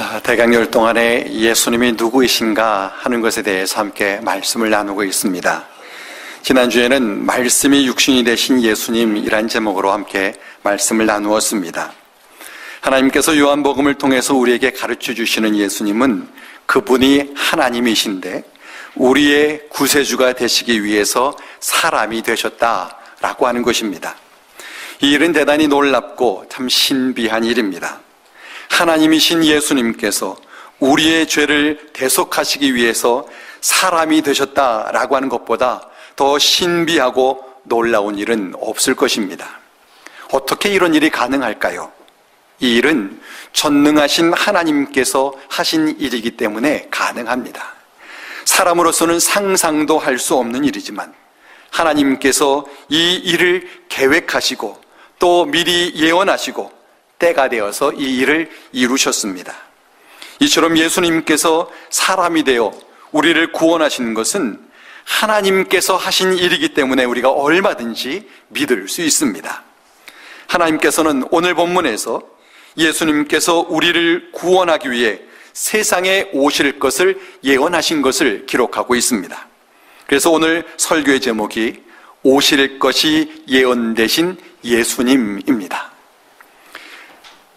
아, 대강열 동안에 예수님이 누구이신가 하는 것에 대해서 함께 말씀을 나누고 있습니다. 지난주에는 말씀이 육신이 되신 예수님이란 제목으로 함께 말씀을 나누었습니다. 하나님께서 요한복음을 통해서 우리에게 가르쳐 주시는 예수님은 그분이 하나님이신데 우리의 구세주가 되시기 위해서 사람이 되셨다라고 하는 것입니다. 이 일은 대단히 놀랍고 참 신비한 일입니다. 하나님이신 예수님께서 우리의 죄를 대속하시기 위해서 사람이 되셨다라고 하는 것보다 더 신비하고 놀라운 일은 없을 것입니다. 어떻게 이런 일이 가능할까요? 이 일은 전능하신 하나님께서 하신 일이기 때문에 가능합니다. 사람으로서는 상상도 할 수 없는 일이지만 하나님께서 이 일을 계획하시고 또 미리 예언하시고 때가 되어서 이 일을 이루셨습니다. 이처럼 예수님께서 사람이 되어 우리를 구원하시는 것은 하나님께서 하신 일이기 때문에 우리가 얼마든지 믿을 수 있습니다. 하나님께서는 오늘 본문에서 예수님께서 우리를 구원하기 위해 세상에 오실 것을 예언하신 것을 기록하고 있습니다. 그래서 오늘 설교의 제목이 오실 것이 예언되신 예수님입니다.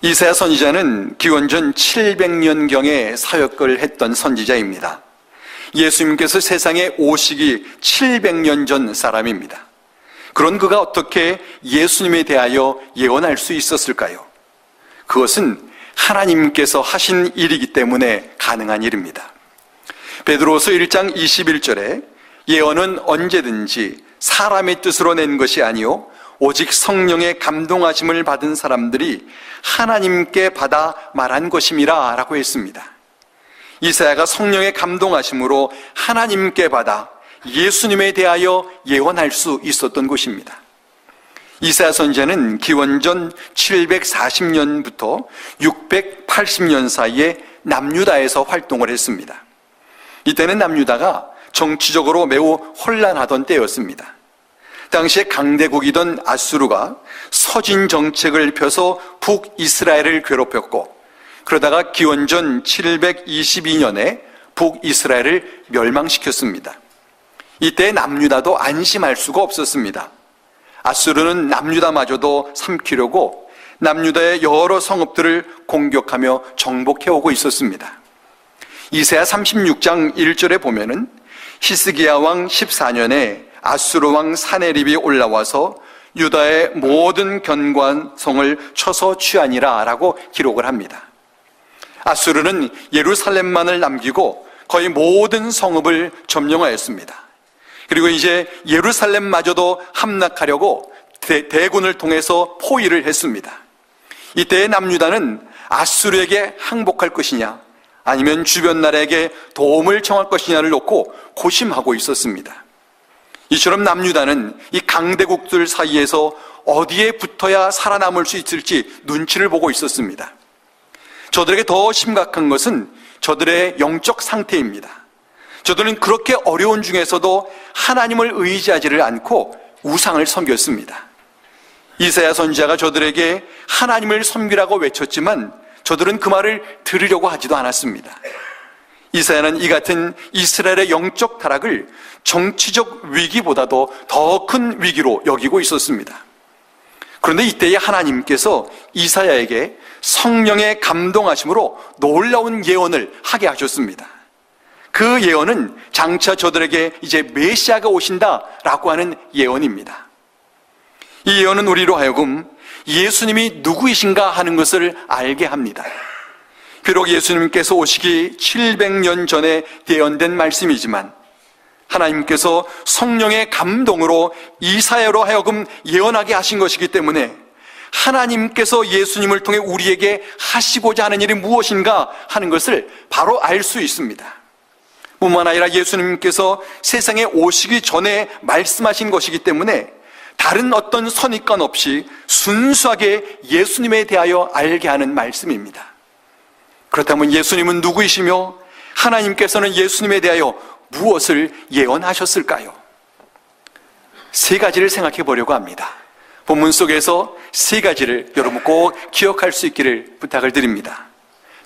이사야 선지자는 기원전 700년경에 사역을 했던 선지자입니다. 예수님께서 세상에 오시기 700년 전 사람입니다. 그런 그가 어떻게 예수님에 대하여 예언할 수 있었을까요? 그것은 하나님께서 하신 일이기 때문에 가능한 일입니다. 베드로서 1장 21절에 예언은 언제든지 사람의 뜻으로 낸 것이 아니요 오직 성령의 감동하심을 받은 사람들이 하나님께 받아 말한 것임이라 라고 했습니다. 이사야가 성령의 감동하심으로 하나님께 받아 예수님에 대하여 예언할 수 있었던 것입니다. 이사야 선지자는 기원전 740년부터 680년 사이에 남유다에서 활동을 했습니다. 이때는 남유다가 정치적으로 매우 혼란하던 때였습니다. 당시에 강대국이던 아수르가 서진 정책을 펴서 북이스라엘을 괴롭혔고 그러다가 기원전 722년에 북이스라엘을 멸망시켰습니다. 이때 남유다도 안심할 수가 없었습니다. 아수르는 남유다마저도 삼키려고 남유다의 여러 성읍들을 공격하며 정복해오고 있었습니다. 이세야 36장 1절에 보면은 히스기야 왕 14년에 아수르 왕 사네립이 올라와서 유다의 모든 견관성을 쳐서 취하니라 라고 기록을 합니다. 아수르는 예루살렘만을 남기고 거의 모든 성읍을 점령하였습니다. 그리고 이제 예루살렘마저도 함락하려고 대, 대군을 통해서 포위를 했습니다. 이때 남유다는 아수르에게 항복할 것이냐 아니면 주변 나라에게 도움을 청할 것이냐를 놓고 고심하고 있었습니다. 이처럼 남유다는 이 강대국들 사이에서 어디에 붙어야 살아남을 수 있을지 눈치를 보고 있었습니다. 저들에게 더 심각한 것은 저들의 영적 상태입니다. 저들은 그렇게 어려운 중에서도 하나님을 의지하지를 않고 우상을 섬겼습니다. 이사야 선지자가 저들에게 하나님을 섬기라고 외쳤지만 저들은 그 말을 들으려고 하지도 않았습니다. 이사야는 이 같은 이스라엘의 영적 타락을 정치적 위기보다도 더 큰 위기로 여기고 있었습니다. 그런데 이때에 하나님께서 이사야에게 성령의 감동하심으로 놀라운 예언을 하게 하셨습니다. 그 예언은 장차 저들에게 이제 메시아가 오신다라고 하는 예언입니다. 이 예언은 우리로 하여금 예수님이 누구이신가 하는 것을 알게 합니다. 비록 예수님께서 오시기 700년 전에 대언된 말씀이지만 하나님께서 성령의 감동으로 이사야로 하여금 예언하게 하신 것이기 때문에 하나님께서 예수님을 통해 우리에게 하시고자 하는 일이 무엇인가 하는 것을 바로 알 수 있습니다. 뿐만 아니라 예수님께서 세상에 오시기 전에 말씀하신 것이기 때문에 다른 어떤 선입관 없이 순수하게 예수님에 대하여 알게 하는 말씀입니다. 그렇다면 예수님은 누구이시며 하나님께서는 예수님에 대하여 무엇을 예언하셨을까요? 세 가지를 생각해 보려고 합니다. 본문 속에서 세 가지를 여러분 꼭 기억할 수 있기를 부탁을 드립니다.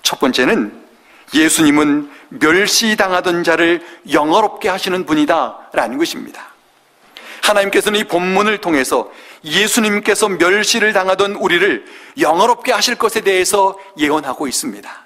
첫 번째는 예수님은 멸시당하던 자를 영어롭게 하시는 분이다 라는 것입니다. 하나님께서는 이 본문을 통해서 예수님께서 멸시를 당하던 우리를 영어롭게 하실 것에 대해서 예언하고 있습니다.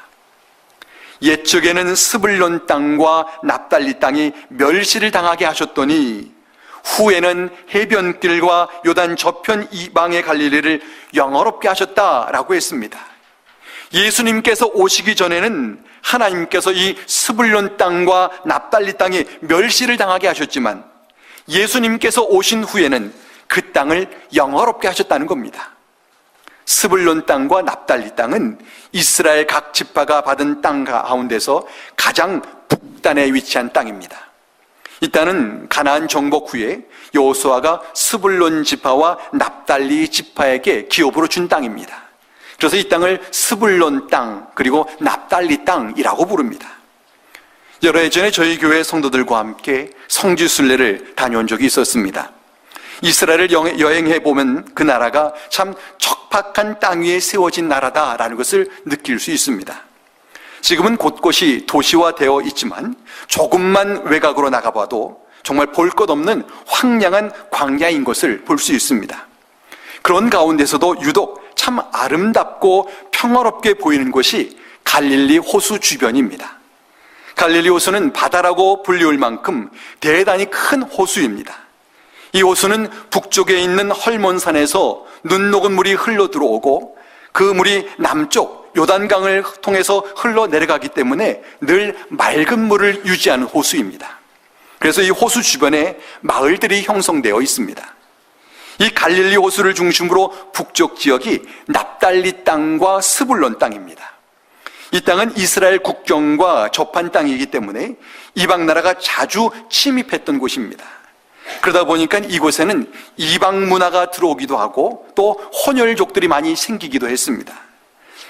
옛적에는 스불론 땅과 납달리 땅이 멸시를 당하게 하셨더니 후에는 해변길과 요단 저편 이방의 갈릴리를 영어롭게 하셨다라고 했습니다. 예수님께서 오시기 전에는 하나님께서 이 스불론 땅과 납달리 땅에 멸시를 당하게 하셨지만 예수님께서 오신 후에는 그 땅을 영어롭게 하셨다는 겁니다. 스불론 땅과 납달리 땅은 이스라엘 각 지파가 받은 땅 가운데서 가장 북단에 위치한 땅입니다. 이 땅은 가나안 정복 후에 여호수아가 스불론 지파와 납달리 지파에게 기업으로 준 땅입니다. 그래서 이 땅을 스불론 땅 그리고 납달리 땅이라고 부릅니다. 여러 해 전에 저희 교회 성도들과 함께 성지 순례를 다녀온 적이 있었습니다. 이스라엘을 여행해 보면 그 나라가 참 척박한 땅 위에 세워진 나라다라는 것을 느낄 수 있습니다. 지금은 곳곳이 도시화되어 있지만 조금만 외곽으로 나가봐도 정말 볼 것 없는 황량한 광야인 것을 볼 수 있습니다. 그런 가운데서도 유독 참 아름답고 평화롭게 보이는 곳이 갈릴리 호수 주변입니다. 갈릴리 호수는 바다라고 불리울 만큼 대단히 큰 호수입니다. 이 호수는 북쪽에 있는 헐몬산에서 눈 녹은 물이 흘러 들어오고 그 물이 남쪽 요단강을 통해서 흘러 내려가기 때문에 늘 맑은 물을 유지하는 호수입니다. 그래서 이 호수 주변에 마을들이 형성되어 있습니다. 이 갈릴리 호수를 중심으로 북쪽 지역이 납달리 땅과 스불론 땅입니다. 이 땅은 이스라엘 국경과 접한 땅이기 때문에 이방 나라가 자주 침입했던 곳입니다. 그러다 보니까 이곳에는 이방 문화가 들어오기도 하고 또 혼혈족들이 많이 생기기도 했습니다.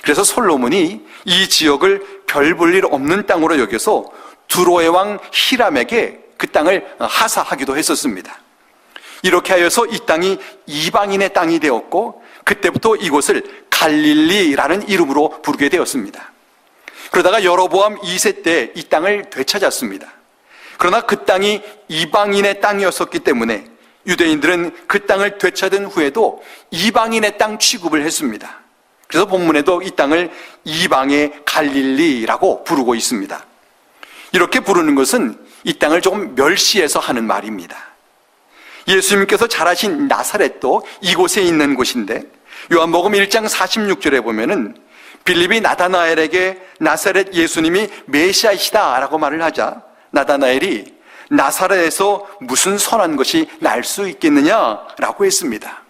그래서 솔로몬이 이 지역을 별 볼 일 없는 땅으로 여겨서 두로의 왕 히람에게 그 땅을 하사하기도 했었습니다. 이렇게 하여서 이 땅이 이방인의 땅이 되었고 그때부터 이곳을 갈릴리라는 이름으로 부르게 되었습니다. 그러다가 여로보암 2세 때 이 땅을 되찾았습니다. 그러나 그 땅이 이방인의 땅이었었기 때문에 유대인들은 그 땅을 되찾은 후에도 이방인의 땅 취급을 했습니다. 그래서 본문에도 이 땅을 이방의 갈릴리라고 부르고 있습니다. 이렇게 부르는 것은 이 땅을 조금 멸시해서 하는 말입니다. 예수님께서 자라신 나사렛도 이곳에 있는 곳인데 요한복음 1장 46절에 보면은 빌립이 나다나엘에게 나사렛 예수님이 메시아이시다라고 말을 하자 나다나엘이 나사렛에서 무슨 선한 것이 날 수 있겠느냐라고 했습니다.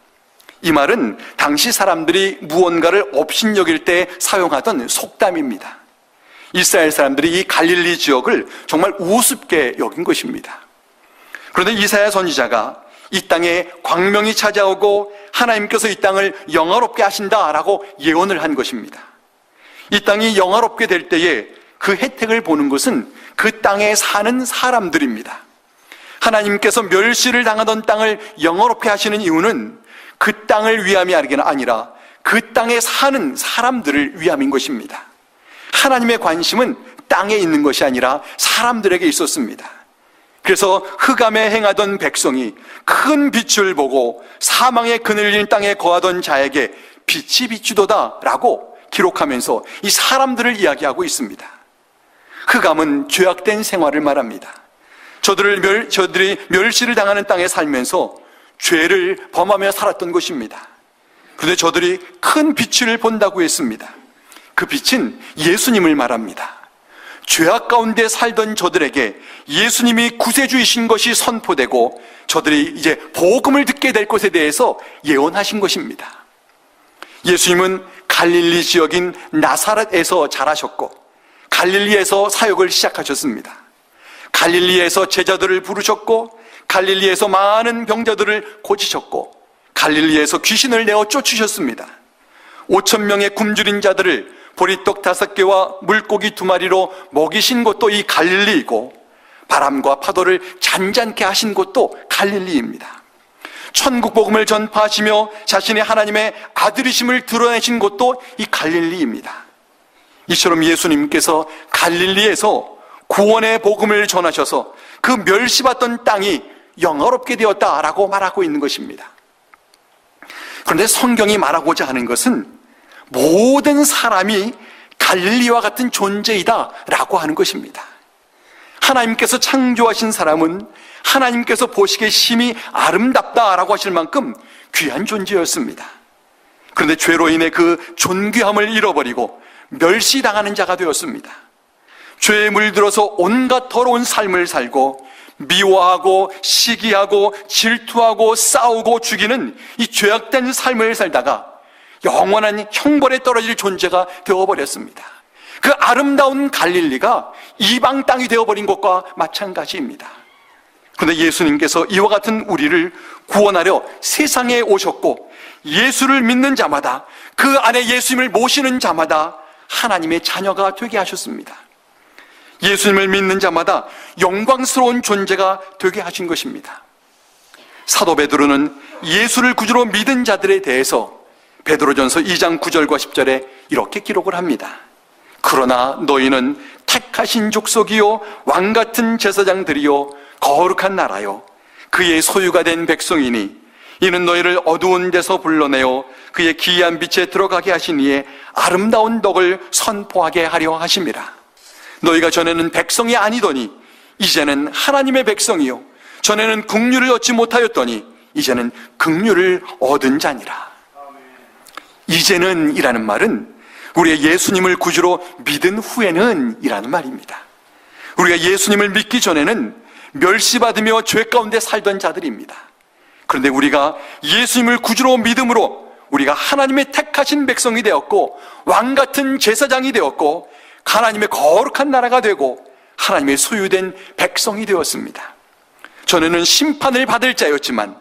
이 말은 당시 사람들이 무언가를 업신여길 때 사용하던 속담입니다. 이스라엘 사람들이 이 갈릴리 지역을 정말 우습게 여긴 것입니다. 그런데 이사야 선지자가 이 땅에 광명이 찾아오고 하나님께서 이 땅을 영화롭게 하신다라고 예언을 한 것입니다. 이 땅이 영화롭게 될 때에 그 혜택을 보는 것은 그 땅에 사는 사람들입니다. 하나님께서 멸시를 당하던 땅을 영어롭게 하시는 이유는 그 땅을 위함이 아니라 그 땅에 사는 사람들을 위함인 것입니다. 하나님의 관심은 땅에 있는 것이 아니라 사람들에게 있었습니다. 그래서 흑암에 행하던 백성이 큰 빛을 보고 사망의 그늘린 땅에 거하던 자에게 빛이 비추도다라고 기록하면서 이 사람들을 이야기하고 있습니다. 흑암은 죄악된 생활을 말합니다. 저들을 멸, 저들이 멸시를 당하는 땅에 살면서 죄를 범하며 살았던 것입니다. 그런데 저들이 큰 빛을 본다고 했습니다. 그 빛은 예수님을 말합니다. 죄악 가운데 살던 저들에게 예수님이 구세주이신 것이 선포되고 저들이 이제 복음을 듣게 될 것에 대해서 예언하신 것입니다. 예수님은 갈릴리 지역인 나사렛에서 자라셨고 갈릴리에서 사역을 시작하셨습니다. 갈릴리에서 제자들을 부르셨고 갈릴리에서 많은 병자들을 고치셨고 갈릴리에서 귀신을 내어 쫓으셨습니다. 5천 명의 굶주린 자들을 보리떡 다섯 개와 물고기 두 마리로 먹이신 곳도 이 갈릴리이고 바람과 파도를 잔잔케 하신 곳도 갈릴리입니다. 천국 복음을 전파하시며 자신의 하나님의 아들이심을 드러내신 곳도 이 갈릴리입니다. 이처럼 예수님께서 갈릴리에서 구원의 복음을 전하셔서 그 멸시받던 땅이 영어롭게 되었다라고 말하고 있는 것입니다. 그런데 성경이 말하고자 하는 것은 모든 사람이 갈릴리와 같은 존재이다라고 하는 것입니다. 하나님께서 창조하신 사람은 하나님께서 보시기에 심히 아름답다라고 하실 만큼 귀한 존재였습니다. 그런데 죄로 인해 그 존귀함을 잃어버리고 멸시당하는 자가 되었습니다. 죄에 물들어서 온갖 더러운 삶을 살고 미워하고 시기하고 질투하고 싸우고 죽이는 이 죄악된 삶을 살다가 영원한 형벌에 떨어질 존재가 되어버렸습니다. 그 아름다운 갈릴리가 이방 땅이 되어버린 것과 마찬가지입니다. 그런데 예수님께서 이와 같은 우리를 구원하려 세상에 오셨고 예수를 믿는 자마다 그 안에 예수님을 모시는 자마다 하나님의 자녀가 되게 하셨습니다. 예수님을 믿는 자마다 영광스러운 존재가 되게 하신 것입니다. 사도 베드로는 예수를 구주로 믿은 자들에 대해서 베드로전서 2장 9절과 10절에 이렇게 기록을 합니다. 그러나 너희는 택하신 족속이요 왕 같은 제사장들이요 거룩한 나라요 그의 소유가 된 백성이니 이는 너희를 어두운 데서 불러내어 그의 기이한 빛에 들어가게 이의 아름다운 덕을 선포하게 하려 하심이라. 너희가 전에는 백성이 아니더니 이제는 하나님의 백성이요 전에는 국류를 얻지 못하였더니 이제는 극류를 얻은 자니라. 이제는 이라는 말은 우리가 예수님을 구주로 믿은 후에는 이라는 말입니다. 우리가 예수님을 믿기 전에는 멸시받으며 죄 가운데 살던 자들입니다. 그런데 우리가 예수님을 구주로 믿음으로 우리가 하나님의 택하신 백성이 되었고 왕 같은 제사장이 되었고 하나님의 거룩한 나라가 되고 하나님의 소유된 백성이 되었습니다. 전에는 심판을 받을 자였지만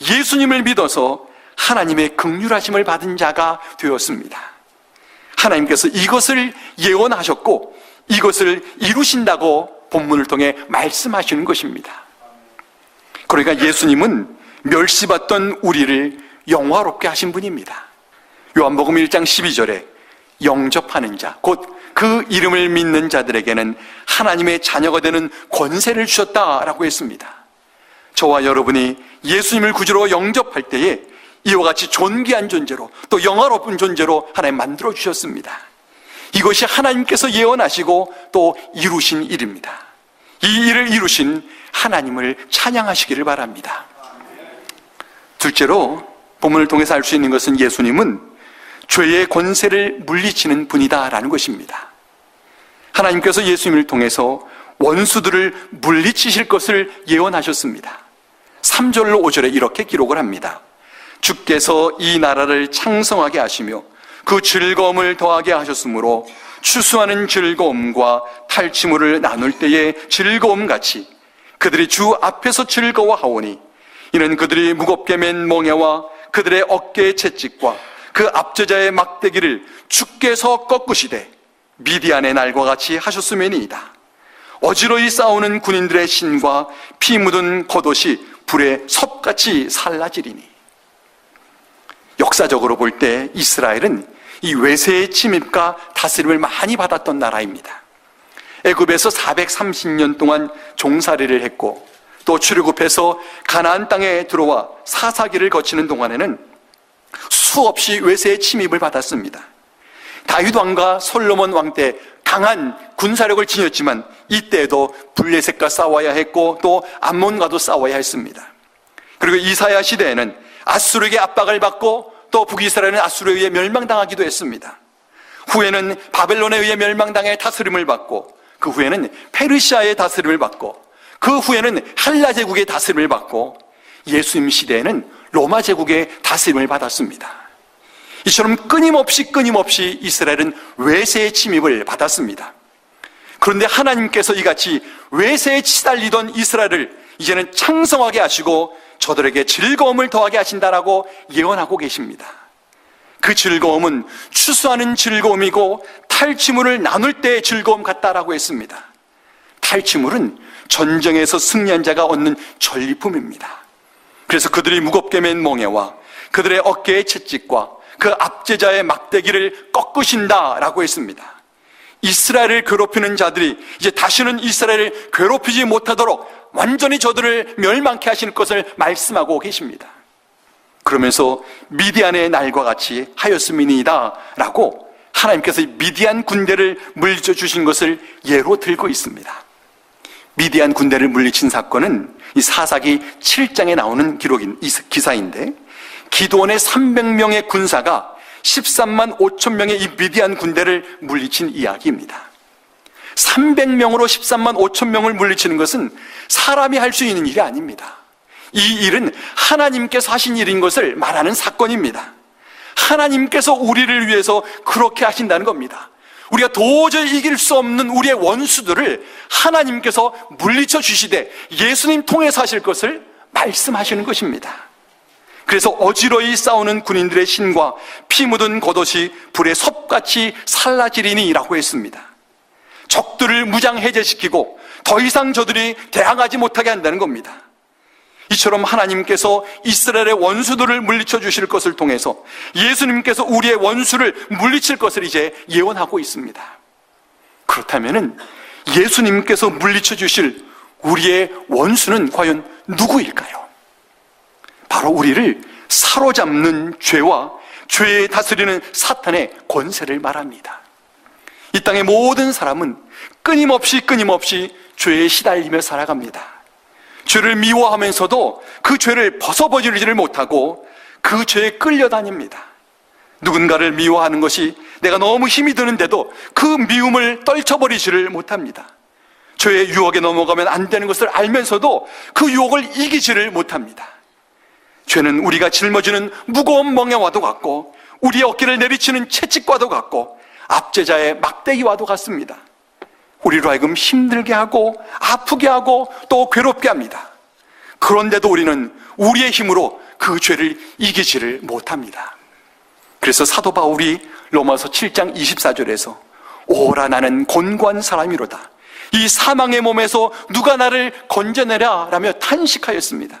예수님을 믿어서 하나님의 극률하심을 받은 자가 되었습니다. 하나님께서 이것을 예언하셨고 이것을 이루신다고 본문을 통해 말씀하시는 것입니다. 그러니까 예수님은 멸시받던 우리를 영화롭게 하신 분입니다. 요한복음 1장 12절에 영접하는 자, 곧 그 이름을 믿는 자들에게는 하나님의 자녀가 되는 권세를 주셨다라고 했습니다. 저와 여러분이 예수님을 구주로 영접할 때에 이와 같이 존귀한 존재로 또 영화롭은 존재로 하나님 만들어 주셨습니다. 이것이 하나님께서 예언하시고 또 이루신 일입니다. 이 일을 이루신 하나님을 찬양하시기를 바랍니다. 둘째로 본문을 통해서 알 수 있는 것은 예수님은 죄의 권세를 물리치는 분이다라는 것입니다. 하나님께서 예수님을 통해서 원수들을 물리치실 것을 예언하셨습니다. 3절로 5절에 이렇게 기록을 합니다. 주께서 이 나라를 창성하게 하시며 그 즐거움을 더하게 하셨으므로 추수하는 즐거움과 탈취물을 나눌 때의 즐거움 같이 그들이 주 앞에서 즐거워하오니 이는 그들이 무겁게 맨 멍에와 그들의 어깨의 채찍과 그 앞제자의 막대기를 주께서 꺾으시되 미디안의 날과 같이 하셨음이니이다. 어지러이 싸우는 군인들의 신과 피 묻은 겉옷이 불에 섭같이 살라지리니 역사적으로 볼 때 이스라엘은 이 외세의 침입과 다스림을 많이 받았던 나라입니다. 애굽에서 430년 동안 종살이를 했고 또 출애굽해서 가나안 땅에 들어와 사사기를 거치는 동안에는 수없이 외세의 침입을 받았습니다. 다윗 왕과 솔로몬 왕 때 강한 군사력을 지녔지만 이때도 블레셋과 싸워야 했고 또 암몬과도 싸워야 했습니다. 그리고 이사야 시대에는 아수르에게 압박을 받고 또 북이스라엘은 아수르에 의해 멸망당하기도 했습니다. 후에는 바벨론에 의해 멸망당해 다스림을 받고 그 후에는 페르시아의 다스림을 받고 그 후에는 한라 제국의 다스림을 받고 예수님 시대에는 로마 제국의 다스림을 받았습니다. 이처럼 끊임없이 끊임없이 이스라엘은 외세의 침입을 받았습니다. 그런데 하나님께서 이같이 외세에 치달리던 이스라엘을 이제는 창성하게 하시고 저들에게 즐거움을 더하게 하신다라고 예언하고 계십니다. 그 즐거움은 추수하는 즐거움이고 탈취물을 나눌 때의 즐거움 같다라고 했습니다. 탈취물은 전쟁에서 승리한 자가 얻는 전리품입니다. 그래서 그들이 무겁게 맨 멍에와 그들의 어깨의 채찍과 그 압제자의 막대기를 꺾으신다라고 했습니다. 이스라엘을 괴롭히는 자들이 이제 다시는 이스라엘을 괴롭히지 못하도록 완전히 저들을 멸망케 하실 것을 말씀하고 계십니다. 그러면서 미디안의 날과 같이 하였음이니이다 라고 하나님께서 미디안 군대를 물리쳐 주신 것을 예로 들고 있습니다. 미디안 군대를 물리친 사건은 이 사사기 7장에 나오는 기록인 기사인데 기도원의 300명의 군사가 13만 5천 명의 이 미디안 군대를 물리친 이야기입니다. 300명으로 13만 5천 명을 물리치는 것은 사람이 할 수 있는 일이 아닙니다. 이 일은 하나님께서 하신 일인 것을 말하는 사건입니다. 하나님께서 우리를 위해서 그렇게 하신다는 겁니다. 우리가 도저히 이길 수 없는 우리의 원수들을 하나님께서 물리쳐 주시되 예수님 통해서 하실 것을 말씀하시는 것입니다. 그래서 어지러이 싸우는 군인들의 신과 피 묻은 겉옷이 불에 섭같이 살라지리니라고 했습니다. 적들을 무장 해제시키고 더 이상 저들이 대항하지 못하게 한다는 겁니다. 이처럼 하나님께서 이스라엘의 원수들을 물리쳐 주실 것을 통해서 예수님께서 우리의 원수를 물리칠 것을 이제 예언하고 있습니다. 그렇다면 예수님께서 물리쳐 주실 우리의 원수는 과연 누구일까요? 바로 우리를 사로잡는 죄와 죄에 다스리는 사탄의 권세를 말합니다. 이 땅의 모든 사람은 끊임없이 끊임없이 죄에 시달리며 살아갑니다. 죄를 미워하면서도 그 죄를 벗어버리지를 못하고 그 죄에 끌려다닙니다. 누군가를 미워하는 것이 내가 너무 힘이 드는데도 그 미움을 떨쳐버리지를 못합니다. 죄의 유혹에 넘어가면 안 되는 것을 알면서도 그 유혹을 이기지를 못합니다. 죄는 우리가 짊어지는 무거운 멍에와도 같고 우리의 어깨를 내리치는 채찍과도 같고 압제자의 막대기와도 같습니다. 우리로 하여금 힘들게 하고 아프게 하고 또 괴롭게 합니다. 그런데도 우리는 우리의 힘으로 그 죄를 이기지를 못합니다. 그래서 사도 바울이 로마서 7장 24절에서 오라 나는 곤고한 사람이로다. 이 사망의 몸에서 누가 나를 건져내라 라며 탄식하였습니다.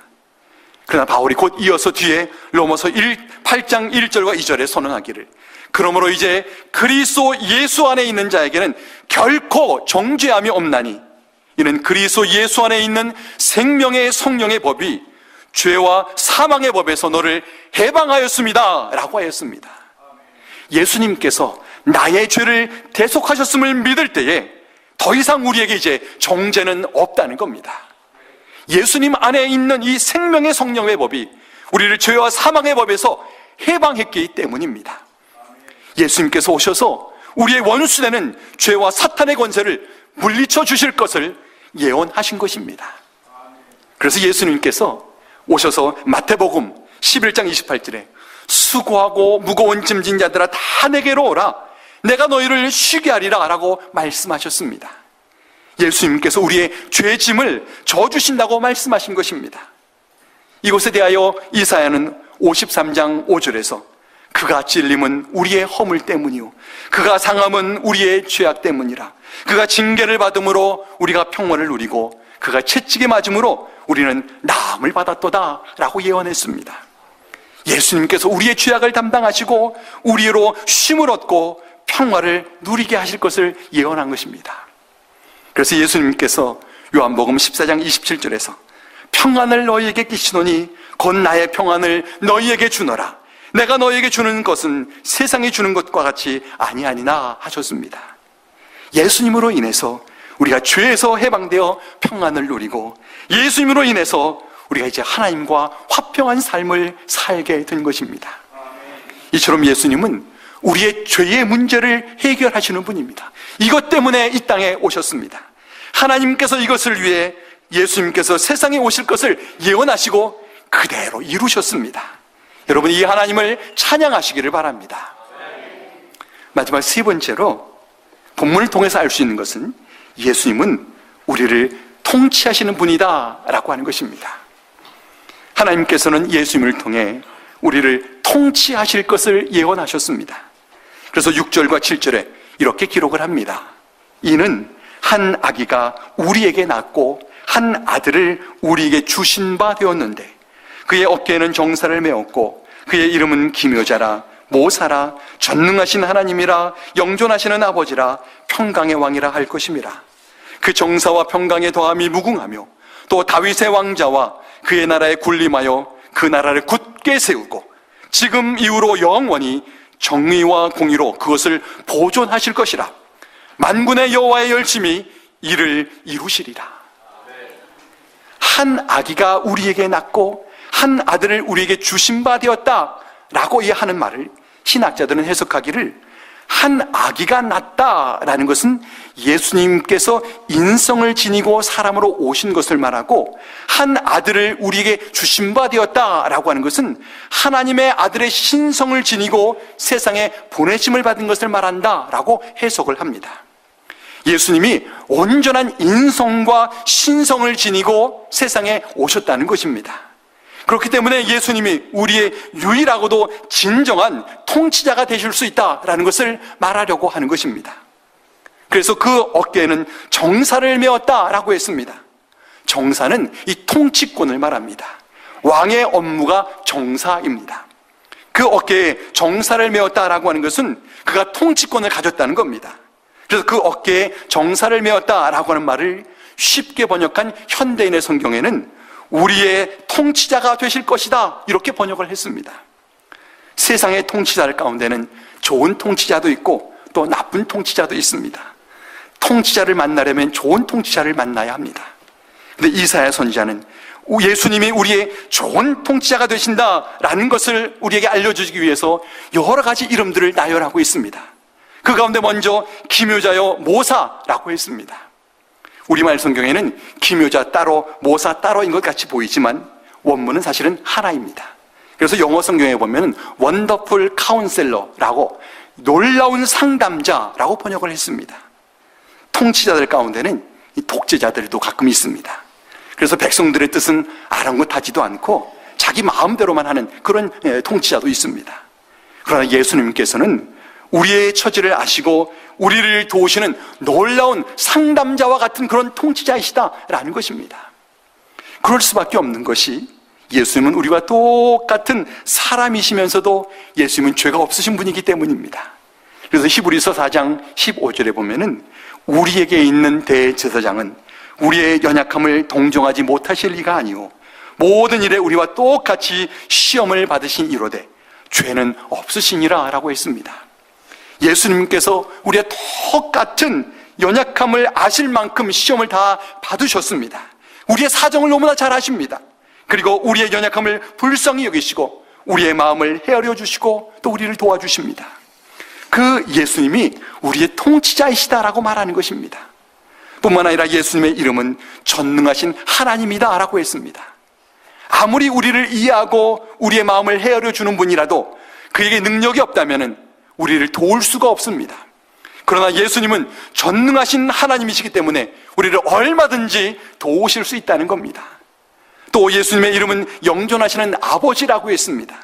그러나 바울이 곧 이어서 뒤에 로마서 1, 8장 1절과 2절에 선언하기를 그러므로 이제 그리스도 예수 안에 있는 자에게는 결코 정죄함이 없나니 이는 그리스도 예수 안에 있는 생명의 성령의 법이 죄와 사망의 법에서 너를 해방하였습니다. 라고 하였습니다. 예수님께서 나의 죄를 대속하셨음을 믿을 때에 더 이상 우리에게 이제 정죄는 없다는 겁니다. 예수님 안에 있는 이 생명의 성령의 법이 우리를 죄와 사망의 법에서 해방했기 때문입니다. 예수님께서 오셔서 우리의 원수되는 죄와 사탄의 권세를 물리쳐 주실 것을 예언하신 것입니다. 그래서 예수님께서 오셔서 마태복음 11장 28절에 수고하고 무거운 짐진 자들아 다 내게로 오라 내가 너희를 쉬게 하리라 라고 말씀하셨습니다. 예수님께서 우리의 죄짐을 져주신다고 말씀하신 것입니다. 이곳에 대하여 이사야는 53장 5절에서 그가 찔림은 우리의 허물 때문이요. 그가 상함은 우리의 죄악 때문이라. 그가 징계를 받음으로 우리가 평화를 누리고 그가 채찍에 맞음으로 우리는 나음을 받았도다. 라고 예언했습니다. 예수님께서 우리의 죄악을 담당하시고 우리로 쉼을 얻고 평화를 누리게 하실 것을 예언한 것입니다. 그래서 예수님께서 요한복음 14장 27절에서 평안을 너희에게 끼치노니 곧 나의 평안을 너희에게 주노라. 내가 너희에게 주는 것은 세상이 주는 것과 같이 아니 아니나 하셨습니다. 예수님으로 인해서 우리가 죄에서 해방되어 평안을 누리고 예수님으로 인해서 우리가 이제 하나님과 화평한 삶을 살게 된 것입니다. 이처럼 예수님은 우리의 죄의 문제를 해결하시는 분입니다. 이것 때문에 이 땅에 오셨습니다. 하나님께서 이것을 위해 예수님께서 세상에 오실 것을 예언하시고 그대로 이루셨습니다. 여러분 이 하나님을 찬양하시기를 바랍니다. 마지막 세 번째로 본문을 통해서 알 수 있는 것은 예수님은 우리를 통치하시는 분이다 라고 하는 것입니다. 하나님께서는 예수님을 통해 우리를 통치하실 것을 예언하셨습니다. 그래서 6절과 7절에 이렇게 기록을 합니다. 이는 한 아기가 우리에게 낳고 한 아들을 우리에게 주신 바 되었는데 그의 어깨에는 정사를 메었고 그의 이름은 기묘자라 모사라 전능하신 하나님이라 영존하시는 아버지라 평강의 왕이라 할 것임이라 그 정사와 평강의 더함이 무궁하며 또 다윗의 왕자와 그의 나라에 군림하여 그 나라를 굳게 세우고 지금 이후로 영원히 정의와 공의로 그것을 보존하실 것이라 만군의 여호와의 열심히 이를 이루시리라. 한 아기가 우리에게 낳고 한 아들을 우리에게 주신 바 되었다 라고 하는 말을 신학자들은 해석하기를 한 아기가 낳다라는 것은 예수님께서 인성을 지니고 사람으로 오신 것을 말하고 한 아들을 우리에게 주신 바 되었다라고 하는 것은 하나님의 아들의 신성을 지니고 세상에 보내심을 받은 것을 말한다라고 해석을 합니다. 예수님이 온전한 인성과 신성을 지니고 세상에 오셨다는 것입니다. 그렇기 때문에 예수님이 우리의 유일하고도 진정한 통치자가 되실 수 있다라는 것을 말하려고 하는 것입니다. 그래서 그 어깨에는 정사를 메었다라고 했습니다. 정사는 이 통치권을 말합니다. 왕의 업무가 정사입니다. 그 어깨에 정사를 메었다라고 하는 것은 그가 통치권을 가졌다는 겁니다. 그래서 그 어깨에 정사를 메었다라고 하는 말을 쉽게 번역한 현대인의 성경에는 우리의 통치자가 되실 것이다. 이렇게 번역을 했습니다. 세상의 통치자들 가운데는 좋은 통치자도 있고 또 나쁜 통치자도 있습니다. 통치자를 만나려면 좋은 통치자를 만나야 합니다. 근데 이사야 선지자는 예수님이 우리의 좋은 통치자가 되신다라는 것을 우리에게 알려주기 위해서 여러 가지 이름들을 나열하고 있습니다. 그 가운데 먼저 기묘자여 모사라고 했습니다. 우리말 성경에는 기묘자 따로 모사 따로인 것 같이 보이지만 원문은 사실은 하나입니다. 그래서 영어 성경에 보면 원더풀 카운셀러라고 놀라운 상담자라고 번역을 했습니다. 통치자들 가운데는 독재자들도 가끔 있습니다. 그래서 백성들의 뜻은 아랑곳하지도 않고 자기 마음대로만 하는 그런 예, 통치자도 있습니다. 그러나 예수님께서는 우리의 처지를 아시고 우리를 도우시는 놀라운 상담자와 같은 그런 통치자이시다라는 것입니다. 그럴 수밖에 없는 것이 예수님은 우리와 똑같은 사람이시면서도 예수님은 죄가 없으신 분이기 때문입니다. 그래서 히브리서 4장 15절에 보면은 우리에게 있는 대제사장은 우리의 연약함을 동정하지 못하실 리가 아니오 모든 일에 우리와 똑같이 시험을 받으신 이로되 죄는 없으시니라 라고 했습니다. 예수님께서 우리의 똑같은 연약함을 아실 만큼 시험을 다 받으셨습니다. 우리의 사정을 너무나 잘 아십니다. 그리고 우리의 연약함을 불쌍히 여기시고 우리의 마음을 헤아려 주시고 또 우리를 도와주십니다. 그 예수님이 우리의 통치자이시다라고 말하는 것입니다. 뿐만 아니라 예수님의 이름은 전능하신 하나님이다라고 했습니다. 아무리 우리를 이해하고 우리의 마음을 헤아려 주는 분이라도 그에게 능력이 없다면 우리를 도울 수가 없습니다. 그러나 예수님은 전능하신 하나님이시기 때문에 우리를 얼마든지 도우실 수 있다는 겁니다. 또 예수님의 이름은 영존하시는 아버지라고 했습니다.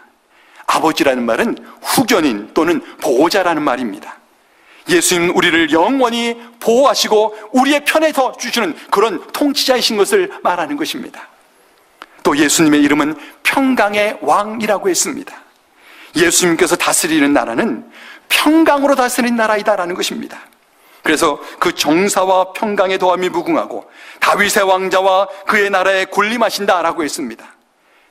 아버지라는 말은 후견인 또는 보호자라는 말입니다. 예수님 우리를 영원히 보호하시고 우리의 편에 더 주시는 그런 통치자이신 것을 말하는 것입니다. 또 예수님의 이름은 평강의 왕이라고 했습니다. 예수님께서 다스리는 나라는 평강으로 다스린 나라이다라는 것입니다. 그래서 그 정사와 평강의 도함이 무궁하고 다윗의 왕자와 그의 나라에 군림하신다라고 했습니다.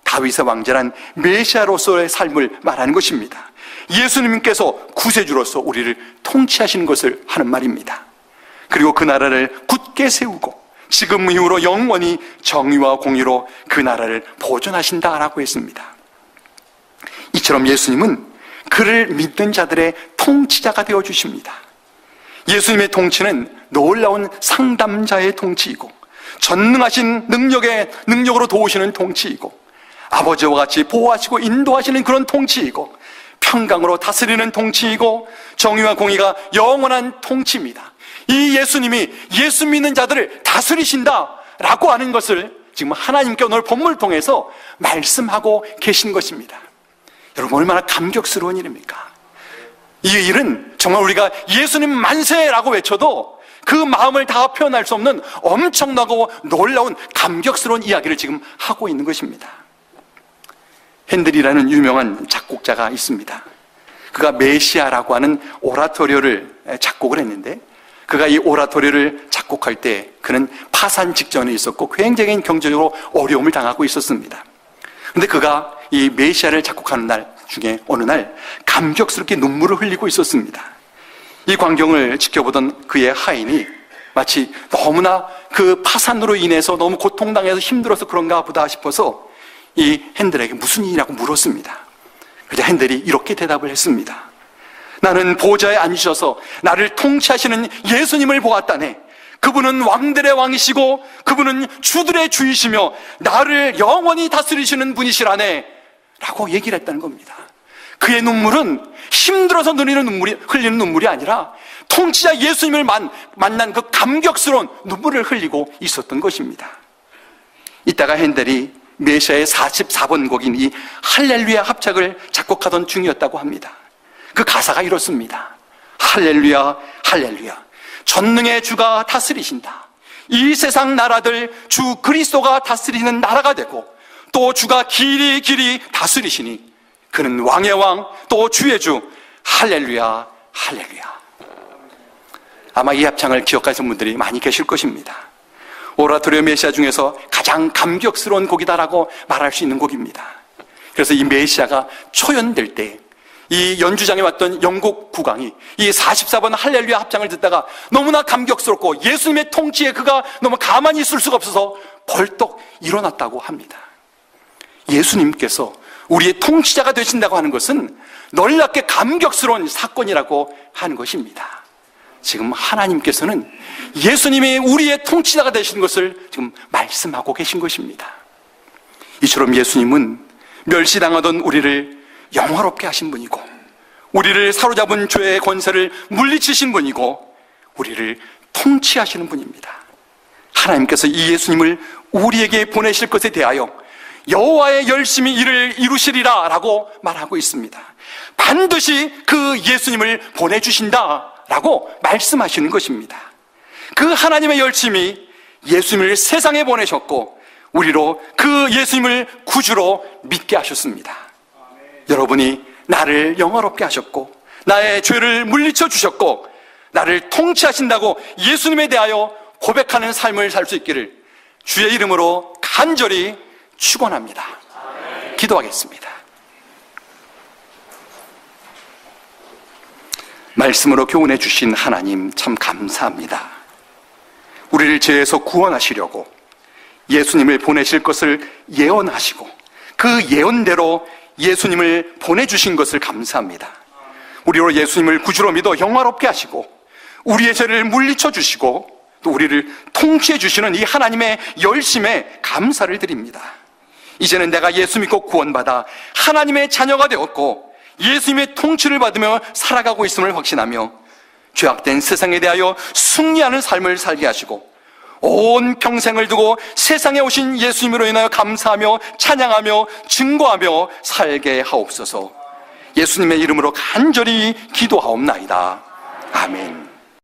다윗의 왕자란 메시아로서의 삶을 말하는 것입니다. 예수님께서 구세주로서 우리를 통치하시는 것을 하는 말입니다. 그리고 그 나라를 굳게 세우고 지금 이후로 영원히 정의와 공의로 그 나라를 보존하신다라고 했습니다. 이처럼 예수님은 그를 믿는 자들의 통치자가 되어 주십니다. 예수님의 통치는 놀라운 상담자의 통치이고 전능하신 능력의 능력으로 도우시는 통치이고 아버지와 같이 보호하시고 인도하시는 그런 통치이고 평강으로 다스리는 통치이고 정의와 공의가 영원한 통치입니다. 이 예수님이 예수 믿는 자들을 다스리신다라고 하는 것을 지금 하나님께 오늘 본문을 통해서 말씀하고 계신 것입니다. 여러분 얼마나 감격스러운 일입니까? 이 일은 정말 우리가 예수님 만세라고 외쳐도 그 마음을 다 표현할 수 없는 엄청나고 놀라운 감격스러운 이야기를 지금 하고 있는 것입니다. 핸들이라는 유명한 작곡자가 있습니다. 그가 메시아라고 하는 오라토리오를 작곡을 했는데 그가 이 오라토리오를 작곡할 때 그는 파산 직전에 있었고 굉장히 경제적으로 어려움을 당하고 있었습니다. 근데 그가 이 메시아를 작곡하는 날 중에 어느 날 감격스럽게 눈물을 흘리고 있었습니다. 이 광경을 지켜보던 그의 하인이 마치 너무나 그 파산으로 인해서 너무 고통당해서 힘들어서 그런가 보다 싶어서 이 핸들에게 무슨 일이라고 물었습니다. 그때 핸들이 이렇게 대답을 했습니다. 나는 보좌에 앉으셔서 나를 통치하시는 예수님을 보았다네. 그분은 왕들의 왕이시고 그분은 주들의 주이시며 나를 영원히 다스리시는 분이시라네. 라고 얘기를 했다는 겁니다. 그의 눈물은 힘들어서 눈리는 눈물이, 흘리는 눈물이 아니라 통치자 예수님을 만, 만난 그 감격스러운 눈물을 흘리고 있었던 것입니다. 이따가 핸델이 메시아의 44번 곡인 이 할렐루야 합작을 작곡하던 중이었다고 합니다. 그 가사가 이렇습니다. 할렐루야, 할렐루야. 전능의 주가 다스리신다. 이 세상 나라들 주 그리스도가 다스리는 나라가 되고 또 주가 길이 길이 다스리시니 그는 왕의 왕 또 주의 주 할렐루야, 할렐루야. 아마 이 합창을 기억하시는 분들이 많이 계실 것입니다. 오라토리오 메시아 중에서 가장 감격스러운 곡이다라고 말할 수 있는 곡입니다. 그래서 이 메시아가 초연될 때 이 연주장에 왔던 영국 국왕이 이 44번 할렐루야 합창을 듣다가 너무나 감격스럽고 예수님의 통치에 그가 너무 가만히 있을 수가 없어서 벌떡 일어났다고 합니다. 예수님께서 우리의 통치자가 되신다고 하는 것은 놀랍게 감격스러운 사건이라고 하는 것입니다. 지금 하나님께서는 예수님이 우리의 통치자가 되신 것을 지금 말씀하고 계신 것입니다. 이처럼 예수님은 멸시당하던 우리를 영화롭게 하신 분이고, 우리를 사로잡은 죄의 권세를 물리치신 분이고, 우리를 통치하시는 분입니다. 하나님께서 이 예수님을 우리에게 보내실 것에 대하여 여호와의 열심히 일을 이루시리라라고 말하고 있습니다. 반드시 그 예수님을 보내 주신다라고 말씀하시는 것입니다. 그 하나님의 열심히 예수님을 세상에 보내셨고 우리로 그 예수님을 구주로 믿게 하셨습니다. 여러분이 나를 영화롭게 하셨고 나의 죄를 물리쳐 주셨고 나를 통치하신다고 예수님에 대하여 고백하는 삶을 살 수 있기를 주의 이름으로 간절히 축원합니다. 기도하겠습니다. 말씀으로 교훈해 주신 하나님 참 감사합니다. 우리를 죄에서 구원하시려고 예수님을 보내실 것을 예언하시고 그 예언대로 예수님을 보내주신 것을 감사합니다. 우리로 예수님을 구주로 믿어 영화롭게 하시고 우리의 죄를 물리쳐 주시고 또 우리를 통치해 주시는 이 하나님의 열심에 감사를 드립니다. 이제는 내가 예수 믿고 구원받아 하나님의 자녀가 되었고 예수님의 통치를 받으며 살아가고 있음을 확신하며 죄악된 세상에 대하여 승리하는 삶을 살게 하시고 온 평생을 두고 세상에 오신 예수님으로 인하여 감사하며 찬양하며 증거하며 살게 하옵소서 예수님의 이름으로 간절히 기도하옵나이다. 아멘.